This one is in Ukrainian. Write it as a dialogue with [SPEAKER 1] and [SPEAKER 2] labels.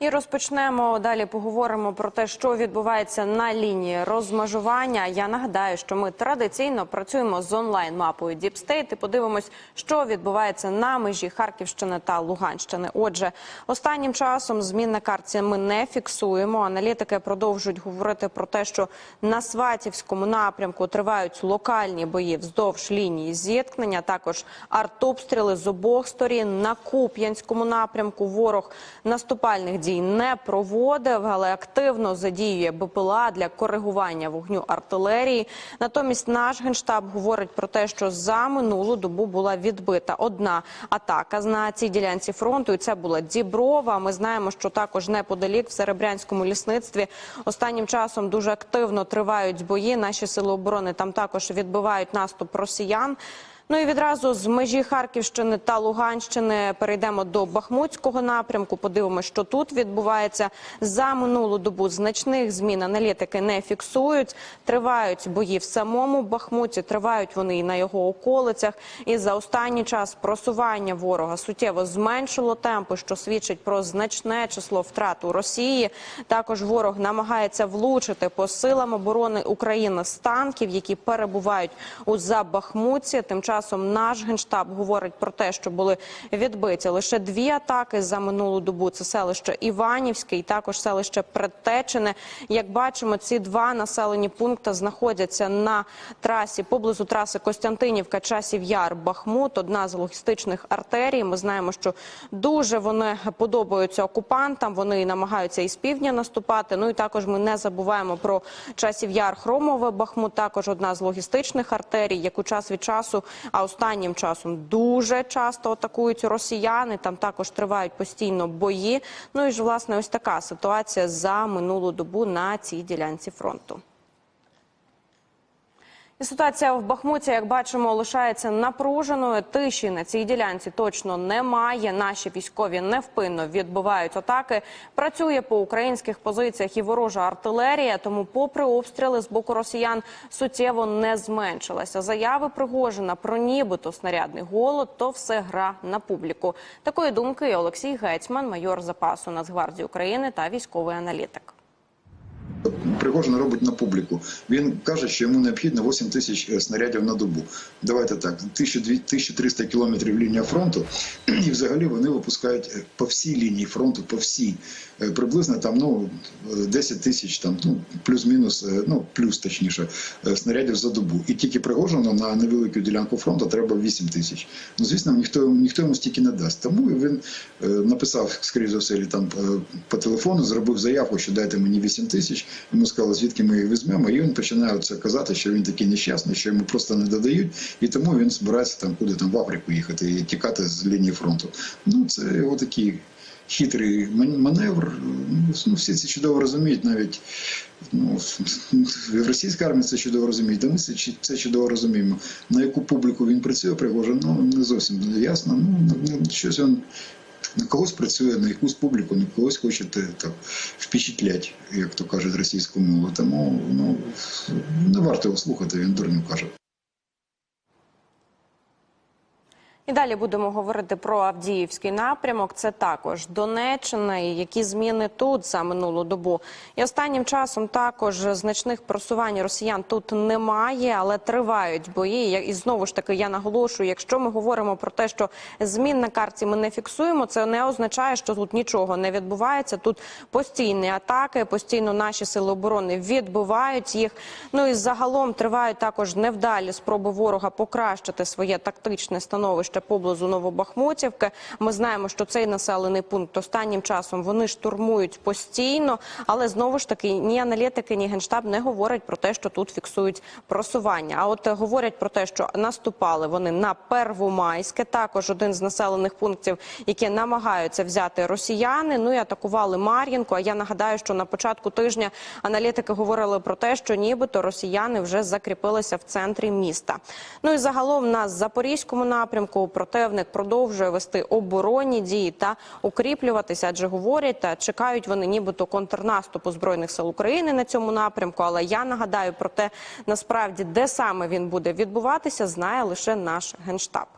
[SPEAKER 1] І розпочнемо далі. Поговоримо про те, що відбувається на лінії розмежування. Я нагадаю, що ми традиційно працюємо з онлайн мапою State і подивимось, що відбувається на межі Харківщини та Луганщини. Отже, останнім часом змін на карті ми не фіксуємо. Аналітики продовжують говорити про те, що на Сватівському напрямку тривають локальні бої вздовж лінії зіткнення. Також артобстріли з обох сторін на Куп'янському напрямку. Ворог наступальних дій не проводив, але активно задіює БПЛА для коригування вогню артилерії. Натомість наш генштаб говорить про те, що за минулу добу була відбита одна атака на цій ділянці фронту. І це була Діброва. Ми знаємо, що також неподалік в Серебрянському лісництві останнім часом дуже активно тривають бої. Наші сили оборони там також відбивають наступ росіян. Ну і відразу з межі Харківщини та Луганщини перейдемо до Бахмутського напрямку. Подивимося, що тут відбувається за минулу добу. Значних змін аналітики не фіксують. Тривають бої в самому Бахмуті. Тривають вони і на його околицях. І за останній час просування ворога суттєво зменшило темпи, що свідчить про значне число втрат у Росії. Також ворог намагається влучити по силам оборони України з танків, які перебувають у Забахмуті. Тим часом наш генштаб говорить про те, що були відбиті лише дві атаки за минулу добу. Це селище Іванівське і також селище Предтечене. Як бачимо, ці два населені пункти знаходяться на трасі поблизу траси Костянтинівка, Часів Яр, Бахмут. Одна з логістичних артерій. Ми знаємо, що дуже вони подобаються окупантам. Вони намагаються із півдня наступати. Ну і також ми не забуваємо про Часів Яр, Хромове Бахмут. Також одна з логістичних артерій, яку час від часу, а останнім часом дуже часто атакують росіяни. Там також тривають постійно бої. Ну і ж власне ось така ситуація за минулу добу на цій ділянці фронту. І ситуація в Бахмуті, як бачимо, лишається напруженою. Тиші на цій ділянці точно немає. Наші військові невпинно відбивають атаки. Працює по українських позиціях і ворожа артилерія. Тому, попри обстріли з боку росіян, суттєво не зменшилася. Заяви Пригожина про нібито снарядний голод, то все гра на публіку. Такої думки Олексій Гетьман, майор запасу Нацгвардії України та військовий аналітик.
[SPEAKER 2] Пригожин робить на публіку. Він каже, що йому необхідно 8 тисяч е, снарядів на добу. Давайте так, 1300 кілометрів лінія фронту, і взагалі вони випускають е, по всій лінії фронту, по всій Е, приблизно там ну 10 тисяч, там ну плюс-мінус, ну плюс точніше снарядів за добу. І тільки Пригожину на невелику ділянку фронту треба 8 тисяч. Ну звісно, ніхто ніхто йому стільки не дасть. Тому він написав скоріш за все там по телефону, зробив заявку, що дайте мені 8 тисяч. Йому сказали, звідки ми їх візьмемо. І він починає це казати, що він такий нещасний, що йому просто не додають, і тому він збирається там куди там в Африку їхати і тікати з лінії фронту. Ну це його такі. Хитрий маневр, ну всі це чудово розуміють, навіть ну в російській армії це чудово розуміють. Та ми це, це чудово розуміємо. На яку публіку він працює, Пригожин, ну не зовсім ясно. Ну щось він на когось працює, на якусь публіку, на когось хочете так впечатлять, як то кажуть російською мовою. Тому ну не варто його слухати, він дурню каже.
[SPEAKER 1] І далі будемо говорити про Авдіївський напрямок. Це також Донеччина. І які зміни тут за минулу добу. І останнім часом також значних просувань росіян тут немає, але тривають бої. І знову ж таки я наголошую, якщо ми говоримо про те, що змін на карті ми не фіксуємо, це не означає, що тут нічого не відбувається. Тут постійні атаки, постійно наші сили оборони відбивають їх. Ну і загалом тривають також невдалі спроби ворога покращити своє тактичне становище поблизу Новобахмутівки. Ми знаємо, що цей населений пункт останнім часом вони штурмують постійно, але знову ж таки ні аналітики, ні генштаб не говорять про те, що тут фіксують просування. А от говорять про те, що наступали вони на Первомайське, також один з населених пунктів, які намагаються взяти росіяни. Ну і атакували Мар'їнку. А я нагадаю, що на початку тижня аналітики говорили про те, що нібито росіяни вже закріпилися в центрі міста. Ну і загалом на запорізькому напрямку противник продовжує вести оборонні дії та укріплюватися, адже говорять та чекають вони, нібито контрнаступу збройних сил України на цьому напрямку. Але я нагадаю про те, насправді де саме він буде відбуватися, знає лише наш генштаб.